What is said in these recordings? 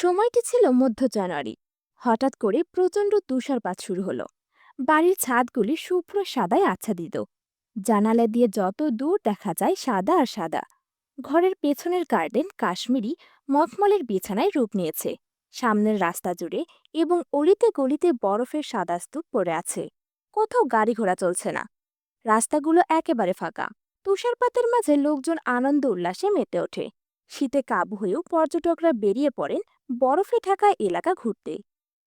সময়টি ছিল মধ্য জানুয়ারি। হঠাৎ করে প্রচণ্ড তুষারপাত শুরু হলো। বাড়ির ছাদগুলি শুভ্র সাদায় আচ্ছাদিত। জানালা দিয়ে যত দূর দেখা যায় সাদা আর সাদা। ঘরের পেছনের গার্ডেন কাশ্মীরি মখমলের বিছানায় রূপ নিয়েছে। সামনের রাস্তা জুড়ে এবং অলিতে গলিতে বরফের সাদা স্তূপ পড়ে আছে। কোথাও গাড়ি ঘোড়া চলছে না। রাস্তাগুলো একেবারে ফাঁকা। তুষারপাতের মাঝে লোকজন আনন্দ উল্লাসে মেতে ওঠে। শীতে কাবু হয়েও পর্যটকরা বেরিয়ে পড়েন বরফে ঢাকা এলাকা ঘুরতে।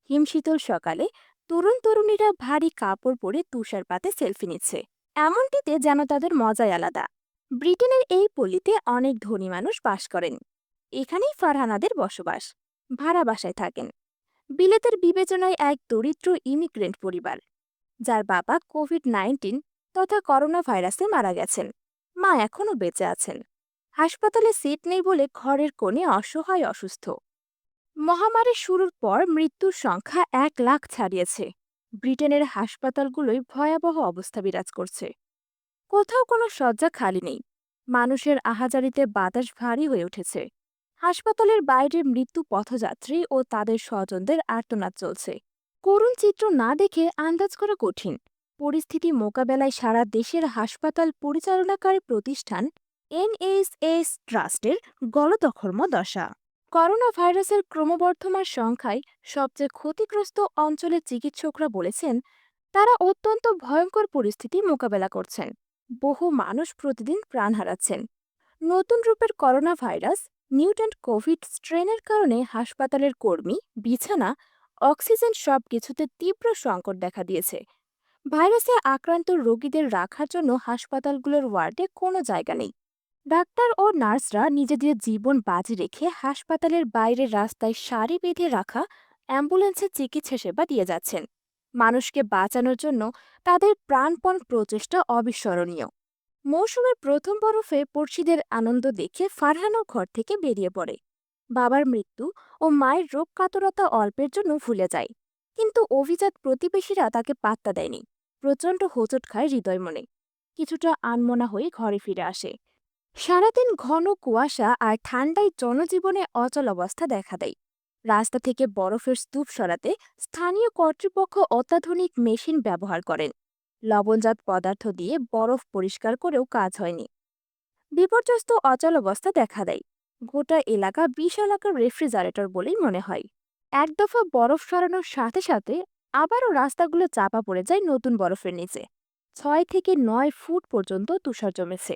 হিমশীতল সকালে তরুণ তরুণীরা ভারী কাপড় পরে তুষারপাতে সেলফি নিচ্ছে। এমনটিতে যেন তাদের মজাই আলাদা। ব্রিটেনের এই পল্লীতে অনেক ধনী মানুষ বাস করেন। এখানেই ফারহানাদের বসবাস। ভাড়া বাসায় থাকেন। বিলেতের বিবেচনায় এক দরিদ্র ইমিগ্রেন্ট পরিবার, যার বাবা কোভিড নাইন্টিন তথা করোনা ভাইরাসে মারা গেছেন। মা এখনও বেঁচে আছেন। হাসপাতালে সিট নেই বলে ঘরের কোণে অসহায় অসুস্থ। মহামারীর শুরুর পর মৃত্যুর সংখ্যা এক লাখ ছাড়িয়েছে। ব্রিটেনের হাসপাতালগুলোই ভয়াবহ অবস্থা বিরাজ করছে। কোথাও কোনো শয্যা খালি নেই। মানুষের আহাজারিতে বাতাস ভারী হয়ে উঠেছে। হাসপাতালের বাইরে মৃত্যু পথযাত্রী ও তাদের স্বজনদের আর্তনাদ চলছে। করুণ চিত্র না দেখে আন্দাজ করা কঠিন। পরিস্থিতি মোকাবেলায় সারা দেশের হাসপাতাল পরিচালনাকারী প্রতিষ্ঠান এনএসএস ট্রাস্টের গলদখর্ম দশা। করোনা ভাইরাসের ক্রমবর্ধমান সংখ্যায় সবচেয়ে ক্ষতিগ্রস্ত অঞ্চলের চিকিৎসকরা বলেছেন, তারা অত্যন্ত ভয়ঙ্কর পরিস্থিতি মোকাবেলা করছেন। বহু মানুষ প্রতিদিন প্রাণ হারাচ্ছেন। নতুন রূপের করোনা ভাইরাস নিউট্যান্ট কোভিড স্ট্রেনের কারণে হাসপাতালের কর্মী, বিছানা, অক্সিজেন সব কিছুতে তীব্র সংকট দেখা দিয়েছে। ভাইরাসে আক্রান্ত রোগীদের রাখার জন্য হাসপাতালগুলোর ওয়ার্ডে কোনো জায়গা নেই। ডাক্তার ও নার্সরা নিজেদের জীবন বাজি রেখে হাসপাতালের বাইরের রাস্তায় সারি বেঁধে রাখা অ্যাম্বুলেন্সে চিকিৎসা সেবা দিয়ে যাচ্ছেন। মানুষকে বাঁচানোর জন্য তাদের প্রাণপণ প্রচেষ্টা অবিস্মরণীয়। মৌসুমের প্রথম বরফে পড়শিদের আনন্দ দেখে ফারহানও ঘর থেকে বেরিয়ে পড়ে। বাবার মৃত্যু ও মায়ের রোগ কাতরতা অল্পের জন্য ভুলে যায়। কিন্তু অভিজাত প্রতিবেশীরা তাকে পাত্তা দেয়নি। প্রচণ্ড হোঁচট খায় হৃদয় মনে। কিছুটা আনমনা হয়ে ঘরে ফিরে আসে। সারাদিন ঘন কুয়াশা আর ঠান্ডায় জনজীবনে অচল অবস্থা দেখা দেয়। রাস্তা থেকে বরফের স্তূপ সরাতে স্থানীয় কর্তৃপক্ষ অত্যাধুনিক মেশিন ব্যবহার করেন। লবণজাত পদার্থ দিয়ে বরফ পরিষ্কার করেও কাজ হয়নি। বিপর্যস্ত অচল অবস্থা দেখা দেয়। গোটা এলাকা বিশাল আকার রেফ্রিজারেটর বলেই মনে হয়। এক দফা বরফ সরানোর সাথে সাথে আবারও রাস্তাগুলো চাপা পড়ে যায় নতুন বরফের নিচে। ছয় থেকে নয় ফুট পর্যন্ত তুষার জমেছে।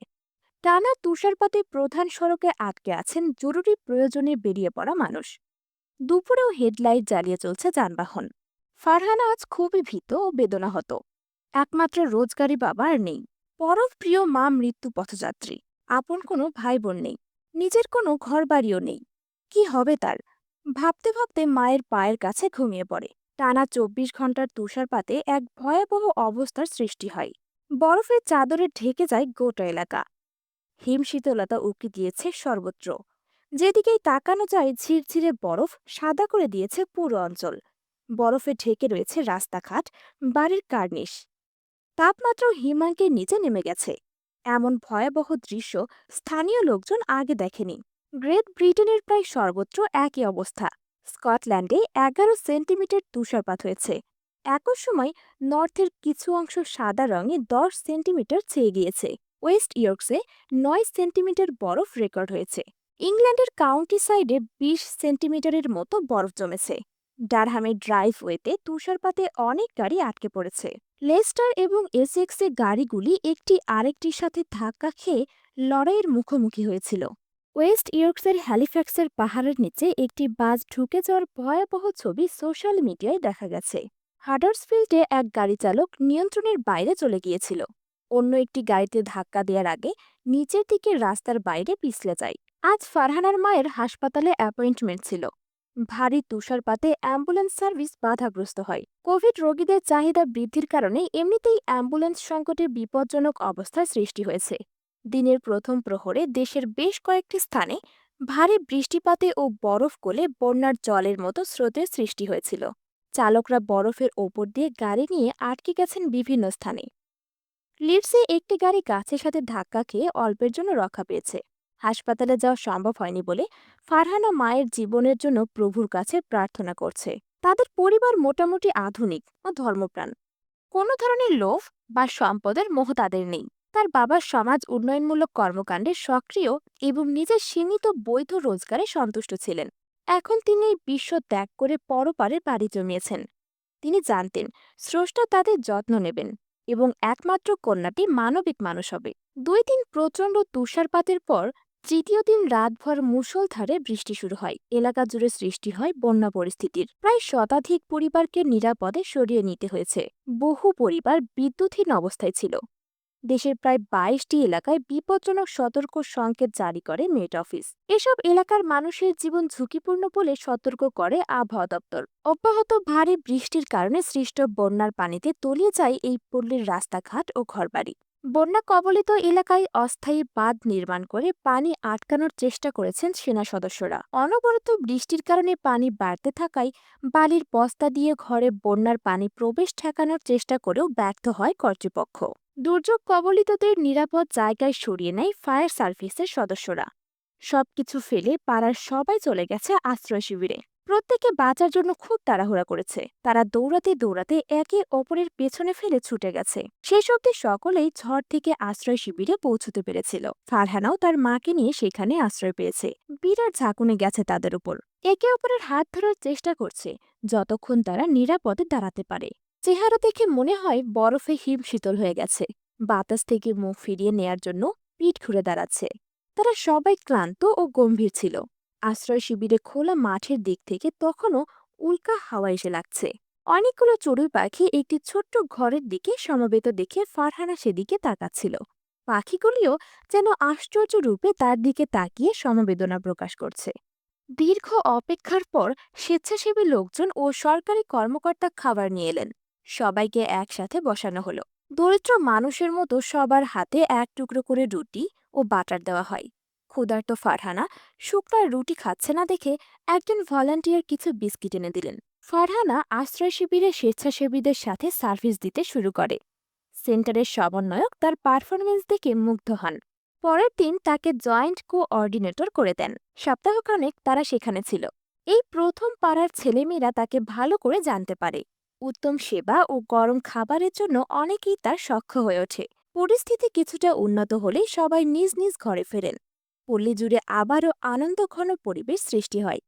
টানা তুষারপাতে প্রধান সড়কে আটকে আছেন জরুরি প্রয়োজনে বেরিয়ে পড়া মানুষ। দুপুরেও হেডলাইট জ্বালিয়ে চলছে যানবাহন। ফারহানা আজ খুবই ভীত ও বেদনা বেদনাহত। একমাত্র রোজগারি বাবা আর নেই। পরব প্রিয় মা মৃত্যু পথযাত্রী। আপন কোনো ভাই বোন নেই। নিজের কোনো ঘরবাড়িও নেই। কি হবে তার? ভাবতে ভাবতে মায়ের পায়ের কাছে ঘুমিয়ে পড়ে। টানা চব্বিশ ঘণ্টার তুষারপাতে এক ভয়াবহ অবস্থার সৃষ্টি হয়। বরফের চাদরে ঢেকে যায় গোটা এলাকা। হিমশীতলতা উকি দিয়েছে সর্বত্র। যেদিকেই তাকানো যায়, ঝিরঝিরে বরফ সাদা করে দিয়েছে পুরো অঞ্চল। বরফে ঢেকে রয়েছে রাস্তাঘাট, বাড়ির কার্নিশ। তাপমাত্রা হিমাঙ্কের নিচে নেমে গেছে। এমন ভয়াবহ দৃশ্য স্থানীয় লোকজন আগে দেখেনি। গ্রেট ব্রিটেনের প্রায় সর্বত্র একই অবস্থা। স্কটল্যান্ডে এগারো সেন্টিমিটার তুষারপাত হয়েছে। একই সময় নর্থের কিছু অংশ সাদা রঙে দশ সেন্টিমিটার ছেয়ে গিয়েছে। ওয়েস্ট ইয়র্কসে নয় সেন্টিমিটার বরফ রেকর্ড হয়েছে। ইংল্যান্ডের কাউন্টি সাইডে বিশ সেন্টিমিটারের মতো বরফ জমেছে। ডারহামের ড্রাইভওয়েতে তুষারপাতে অনেক গাড়ি আটকে পড়েছে। লেস্টার এবং এসএক্সে গাড়িগুলি একটি আরেকটির সাথে ধাক্কা খেয়ে লড়াইয়ের মুখোমুখি হয়েছিল। ওয়েস্ট ইয়র্কসের হ্যালিফ্যাক্সের পাহাড়ের নিচে একটি বাস ঢুকে যাওয়ার ভয়াবহ ছবি সোশ্যাল মিডিয়ায় দেখা গেছে। হাডার্সফিল্ডে এক গাড়ি চালক নিয়ন্ত্রণের বাইরে চলে গিয়েছিল। অন্য একটি গাড়িতে ধাক্কা দেওয়ার আগে নিচের দিকে রাস্তার বাইরে পিছলে যায় আজ ফারহানার মায়ের হাসপাতালে অ্যাপয়েন্টমেন্ট ছিল। ভারী তুষারপাতে অ্যাম্বুলেন্স সার্ভিস বাধাগ্রস্ত হয়। কোভিড রোগীদের চাহিদা বৃদ্ধির কারণে এমনিতেই অ্যাম্বুলেন্স সংকটের বিপজ্জনক অবস্থার সৃষ্টি হয়েছে। দিনের প্রথম প্রহরে দেশের বেশ কয়েকটি স্থানে ভারী বৃষ্টিপাতে ও বরফ গলে বন্যার জলের মতো স্রোতের সৃষ্টি হয়েছিল। চালকরা বরফের ওপর দিয়ে গাড়ি নিয়ে আটকে গেছেন বিভিন্ন স্থানে। লিডসে একটি গাড়ি গাছের সাথে ধাক্কা খেয়ে অল্পের জন্য রক্ষা পেয়েছে। হাসপাতালে যাওয়া সম্ভব হয়নি বলে ফারহানা মায়ের জীবনের জন্য প্রভুর কাছে প্রার্থনা করছে। তাদের পরিবার মোটামুটি আধুনিক ও ধর্মপ্রাণ। কোনো ধরনের লোভ বা সম্পদের মোহ তাদের নেই। তার বাবার সমাজ উন্নয়নমূলক কর্মকাণ্ডে সক্রিয় এবং নিজের সীমিত বৈধ রোজগারে সন্তুষ্ট ছিলেন। এখন তিনি এই বিশ্ব ত্যাগ করে পরপারে বাড়ি জমিয়েছেন। তিনি জানতেন, স্রষ্টা তাদের যত্ন নেবেন। এবং একমাত্র কন্যাটি মানবিক মানুষ হবে। দুই দিন প্রচণ্ড তুষারপাতের পর তৃতীয় দিন রাতভর মুষলধারে বৃষ্টি শুরু হয়। এলাকা জুড়ে সৃষ্টি হয় বন্যা পরিস্থিতির। প্রায় শতাধিক পরিবারকে নিরাপদে সরিয়ে নিতে হয়েছে। বহু পরিবার বিদ্যুৎহীন অবস্থায় ছিল। দেশের প্রায় বাইশটি এলাকায় বিপজ্জনক সতর্ক সংকেত জারি করে মেট অফিস। এসব এলাকার মানুষের জীবন ঝুঁকিপূর্ণ বলে সতর্ক করে আবহাওয়া দপ্তর। অব্যাহত ভারী বৃষ্টির কারণে সৃষ্ট বন্যার পানিতে তলিয়ে যায় এই পল্লীর রাস্তাঘাট ও ঘরবাড়ি। বন্যা কবলিত এলাকায় অস্থায়ী বাঁধ নির্মাণ করে পানি আটকানোর চেষ্টা করেছেন সেনা সদস্যরা। অনবরত বৃষ্টির কারণে পানি বাড়তে থাকায় বালির বস্তা দিয়ে ঘরে বন্যার পানি প্রবেশ ঠেকানোর চেষ্টা করেও ব্যর্থ হয় কর্তৃপক্ষ। দুর্যোগ কবলিতদের নিরাপদ জায়গায় সরিয়ে নেয় ফায়ার সার্ভিসের সদস্যরা। সবকিছু ফেলে পাড়ার সবাই চলে গেছে আশ্রয় শিবিরে। প্রত্যেকে বাঁচার জন্য খুব তাড়াহুড়া করেছে। তারা দৌড়াতে দৌড়াতে একে অপরের পেছনে ফেলে ছুটে গেছে। শেষ অব্দি সকলেই ঝড় থেকে আশ্রয় শিবিরে পৌঁছতে পেরেছিল। ফারহানাও তার মাকে নিয়ে সেখানে আশ্রয় পেয়েছে। বিরাট ঝাঁকুনে গেছে তাদের উপর। একে অপরের হাত ধরার চেষ্টা করছে, যতক্ষণ তারা নিরাপদে দাঁড়াতে পারে। চেহারা দেখে মনে হয় বরফে হিম শীতল হয়ে গেছে। বাতাস থেকে মুখ ফিরিয়ে নেয়ার জন্য পিঠ ঘুরে দাঁড়াচ্ছে। তারা সবাই ক্লান্ত ও গম্ভীর ছিল। আশ্রয় শিবিরে খোলা মাঠের দিক থেকে তখনও উল্কা হাওয়া এসে লাগছে। অনেকগুলো চড়ুই পাখি একটি ছোট্ট ঘরের দিকে সমবেত দেখে ফারহানা সেদিকে তাকাচ্ছিল। পাখিগুলিও যেন আশ্চর্য রূপে তার দিকে তাকিয়ে সমবেদনা প্রকাশ করছে। দীর্ঘ অপেক্ষার পর স্বেচ্ছাসেবী লোকজন ও সরকারি কর্মকর্তা খাবার নিয়ে এলেন। সবাইকে একসাথে বসানো হলো। দরিদ্র মানুষের মতো সবার হাতে এক টুকরো করে রুটি ও বাটার দেওয়া হয়। ক্ষুধার্ত ফারহানা শুকনার রুটি খাচ্ছে না দেখে একজন ভলান্টিয়ার কিছু বিস্কিট এনে দিলেন। ফারহানা আশ্রয় শিবিরে স্বেচ্ছাসেবীদের সাথে সার্ভিস দিতে শুরু করে। সেন্টারের সমন্বয়ক তার পারফরমেন্স দেখে মুগ্ধ হন। পরের দিন তাকে জয়েন্ট কোঅর্ডিনেটর করে দেন। সপ্তাহখানেক তারা সেখানে ছিল। এই প্রথম পাড়ার ছেলেমেয়েরা তাকে ভালো করে জানতে পারে। উত্তম সেবা ও গরম খাবারের জন্য অনেকেই তার সখ্য হয়ে ওঠে। পরিস্থিতি কিছুটা উন্নত হলে সবাই নিজ নিজ ঘরে ফেরেন। পল্লী জুড়ে আবারও আনন্দঘন পরিবেশ সৃষ্টি হয়।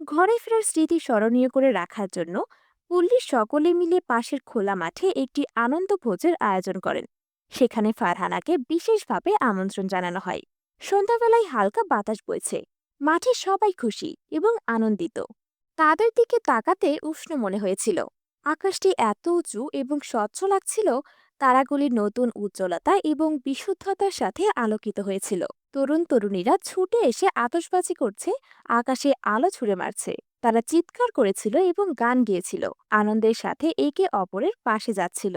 ঘরে ফেরার স্মৃতি স্মরণীয় করে রাখার জন্য পল্লীর সকলে মিলে পাশের খোলা মাঠে একটি আনন্দ ভোজের আয়োজন করেন। সেখানে ফারহানাকে বিশেষভাবে আমন্ত্রণ জানানো হয়। সন্ধ্যাবেলায় হালকা বাতাস বইছে। মাঠে সবাই খুশি এবং আনন্দিত। তাদের দিকে তাকাতে উষ্ণ মনে হয়েছিল। আকাশটি এত উঁচু এবং স্বচ্ছ লাগছিল, তারাগুলির নতুন উজ্জ্বলতা এবং বিশুদ্ধতার সাথে আলোকিত হয়েছিল। তরুণ তরুণীরা ছুটে এসে আতশবাজি করছে, আকাশে আলো ছুড়ে মারছে। তারা চিৎকার করেছিল এবং গান গেয়েছিল, আনন্দের সাথে একে অপরের পাশে যাচ্ছিল।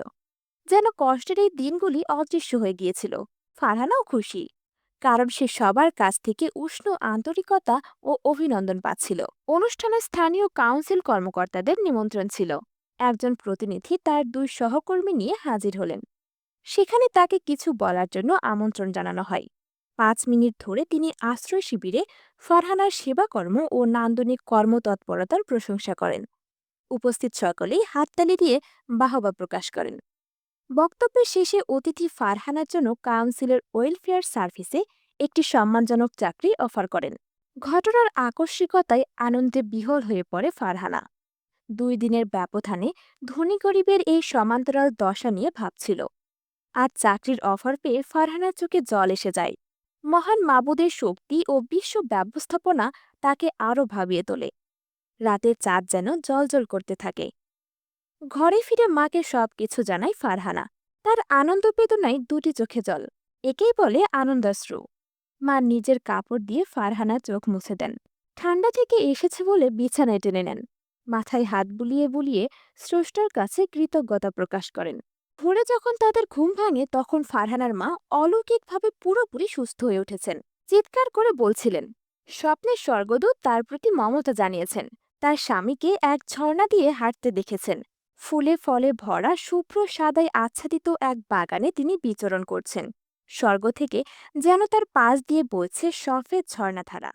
যেন কষ্টের এই দিনগুলি অদৃশ্য হয়ে গিয়েছিল। ফারহানাও খুশি, কারণ সে সবার কাছ থেকে উষ্ণ আন্তরিকতা ও অভিনন্দন পাচ্ছিল। অনুষ্ঠানে স্থানীয় কাউন্সিল কর্মকর্তাদের নিমন্ত্রণ ছিল। একজন প্রতিনিধি তার দুই সহকর্মী নিয়ে হাজির হলেন। সেখানে তাকে কিছু বলার জন্য আমন্ত্রণ জানানো হয়। পাঁচ মিনিট ধরে তিনি আশ্রয় শিবিরে ফারহানার সেবাকর্ম ও নান্দনিক কর্মতৎপরতার প্রশংসা করেন। উপস্থিত সকলেই হাততালি দিয়ে বাহবা প্রকাশ করেন। বক্তব্যের শেষে অতিথি ফারহানার জন্য কাউন্সিলের ওয়েলফেয়ার সার্ভিসে একটি সম্মানজনক চাকরি অফার করেন। ঘটনার আকস্মিকতায় আনন্দে বিহল হয়ে পড়ে ফারহানা। দুই দিনের ব্যবধানে ধনী গরিবের এই সমান্তরাল দশা নিয়ে ভাবছিল। আর চাকরির অফার পেয়ে ফারহানার চোখে জল এসে যায়। মহান মাবুদের শক্তি ও বিশ্ব ব্যবস্থাপনা তাকে আরও ভাবিয়ে তোলে। রাতের চাঁদ যেন জলজল করতে থাকে। ঘরে ফিরে মাকে সবকিছু জানায় ফারহানা। তার আনন্দ বেদনায় দুটি চোখে জল। একেই বলে আনন্দাশ্রু। মা নিজের কাপড় দিয়ে ফারহানা চোখ মুছে দেন। ঠান্ডা থেকে এসেছে বলে বিছানায় টেনে নেন। মাথায় হাত বুলিয়ে বুলিয়ে স্রষ্টার কাছে কৃতজ্ঞতা প্রকাশ করেন। ভোরে যখন তাদের ঘুম ভাঙে, তখন ফারহানার মা অলৌকিকভাবে পুরোপুরি সুস্থ হয়ে উঠেছেন। চিৎকার করে বলছিলেন, স্বপ্নের স্বর্গদূত তার প্রতি মমতা জানিয়েছেন। তার স্বামীকে এক ঝর্ণা দিয়ে হাঁটতে দেখেছেন। ফুলে ফলে ভরা শুভ্র সাদায় আচ্ছাদিত এক বাগানে তিনি বিচরণ করছেন। স্বর্গ থেকে যেন তার পাশ দিয়ে বইছে সফেদ ঝর্ণাধারা।